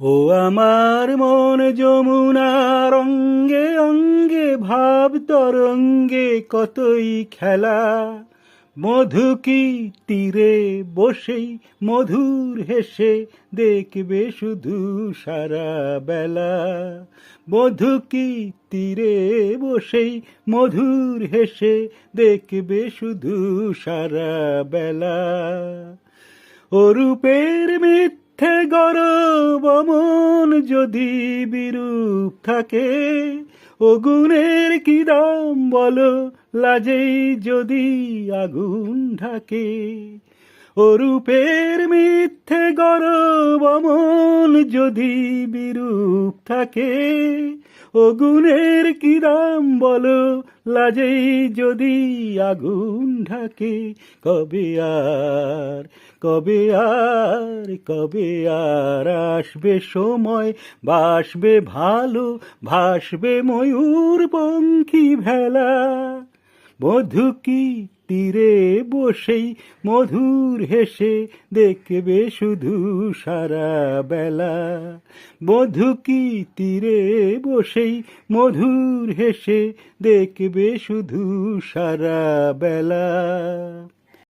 ও আমার মন যমুনা রঙ্গে অঙ্গে, ভাব তরঙ্গে কতই খেলা। মধু কি তীরে বসেই মধুর হেসে দেখবে শুধু সারা বেলা মধু কি তীরে বসেই মধুর হেসে দেখবে শুধু সারা বেলা অরূপের মিথ্যে গরব মন যদি বিরূপ থাকে ও গুণের কি দাম বলো? লাজেই যদি আগুন ঢাকে। অরূপের মিথ্যে গরব মন যদি বিরূপ থাকে, ও গুণের কি দাম বলো? লাজেই যদি আগুন ঢাকে, কবে আর কবে আর কবে আর আসবে সময় বাসবে ভালো ভাসবে ময়ূর পঙ্খী ভেলা? মধু কি তীরে বসেই মধুর হেসে দেখবে শুধু সারা বেলা। বধু কি তীরে বসেই মধুর হেসে দেখবে শুধু সারা বেলা?